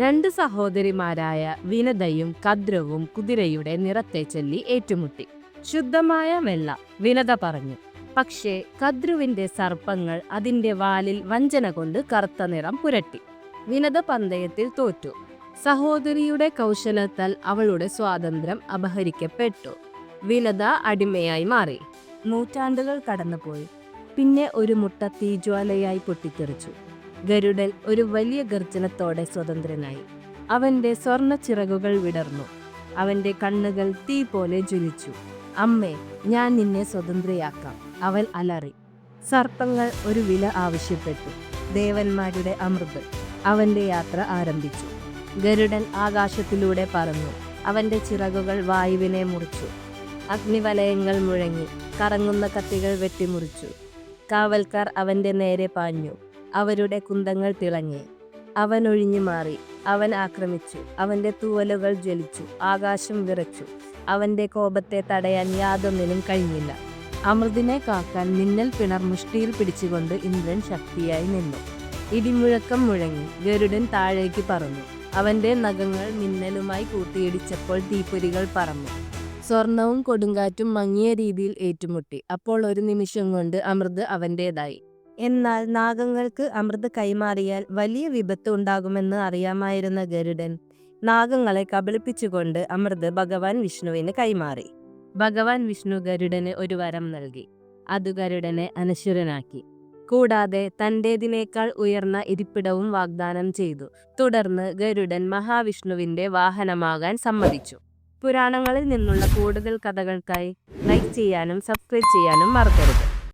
രണ്ട് സഹോദരിമാരായ വിനതയും കദ്രവും കുതിരയുടെ നിറത്തെ ചൊല്ലി ഏറ്റുമുട്ടി. ശുദ്ധമായ വെള്ള വിനത പറഞ്ഞു. പക്ഷേ കദ്രുവിന്റെ സർപ്പങ്ങൾ അതിന്റെ വാലിൽ വഞ്ചന കൊണ്ട് കറുത്ത നിറം പുരട്ടി. വിനത പന്തയത്തിൽ തോറ്റു. സഹോദരിയുടെ കൗശലത്താൽ അവളുടെ സ്വാതന്ത്ര്യം അപഹരിക്കപ്പെട്ടു. വിനത അടിമയായി മാറി. നൂറ്റാണ്ടുകൾ കടന്നുപോയി. പിന്നെ ഒരു മുട്ട തീജ്വാലയായി പൊട്ടിത്തെറിച്ചു. ഗരുഡൻ ഒരു വലിയ ഗർജനത്തോടെ സ്വതന്ത്രനായി. അവന്റെ സ്വർണ ചിറകുകൾ വിടർന്നു. അവന്റെ കണ്ണുകൾ തീ പോലെ ജ്വലിച്ചു. അമ്മേ ഞാൻ നിന്നെ സ്വതന്ത്രയാക്കാം അവൻ അലറി. സർപ്പങ്ങൾ ഒരു വില ആവശ്യപ്പെട്ടു. ദേവന്മാരുടെ അമൃത്. അവന്റെ യാത്ര ആരംഭിച്ചു. ഗരുഡൻ ആകാശത്തിലൂടെ പറന്നു. അവന്റെ ചിറകുകൾ വായുവിനെ മുറിച്ചു. അഗ്നിവലയങ്ങൾ മുഴങ്ങി. കറങ്ങുന്ന കത്തികൾ വെട്ടിമുറിച്ചു. കാവൽക്കാർ അവന്റെ നേരെ പാഞ്ഞു. അവരുടെ കുന്തങ്ങൾ തിളങ്ങി. അവൻ ഒഴിഞ്ഞു മാറി. അവൻ ആക്രമിച്ചു. അവന്റെ തൂവലുകൾ ജ്വലിച്ചു. ആകാശം വിറച്ചു. അവന്റെ കോപത്തെ തടയാൻ യാതൊന്നിനും കഴിഞ്ഞില്ല. അമൃതിനെ കാക്കാൻ മിന്നൽ പിണർ മുഷ്ടിയിൽ പിടിച്ചുകൊണ്ട് ഇന്ദ്രൻ ശക്തിയായി നിന്നു. ഇടിമുഴക്കം മുഴങ്ങി. ഗരുഡൻ താഴേക്ക് പറന്നു. അവന്റെ നഖങ്ങൾ മിന്നലുമായി കൂട്ടിയിടിച്ചപ്പോൾ തീപ്പൊരികൾ പറന്നു. സ്വർണവും കൊടുങ്കാറ്റും മങ്ങിയ രീതിയിൽ ഏറ്റുമുട്ടി. അപ്പോൾ ഒരു നിമിഷം കൊണ്ട് അമൃത് അവന്റേതായി. എന്നാൽ നാഗങ്ങൾക്ക് അമൃത് കൈമാറിയാൽ വലിയ വിപത്ത് ഉണ്ടാകുമെന്ന് അറിയാമായിരുന്ന ഗരുഡൻ നാഗങ്ങളെ കബളിപ്പിച്ചുകൊണ്ട് അമൃത് ഭഗവാൻ വിഷ്ണുവിന് കൈമാറി. ഭഗവാൻ വിഷ്ണു ഗരുഡന് ഒരു വരം നൽകി. അത് ഗരുഡനെ അനശ്വരനാക്കി. കൂടാതെ തന്റെതിനേക്കാൾ ഉയർന്ന ഇരിപ്പിടവും വാഗ്ദാനം ചെയ്തു. തുടർന്ന് ഗരുഡൻ മഹാവിഷ്ണുവിന്റെ വാഹനമാകാൻ സമ്മതിച്ചു. പുരാണങ്ങളിൽ നിന്നുള്ള കൂടുതൽ കഥകൾക്കായി ലൈക്ക് ചെയ്യാനും സബ്സ്ക്രൈബ് ചെയ്യാനും മറക്കരുത്.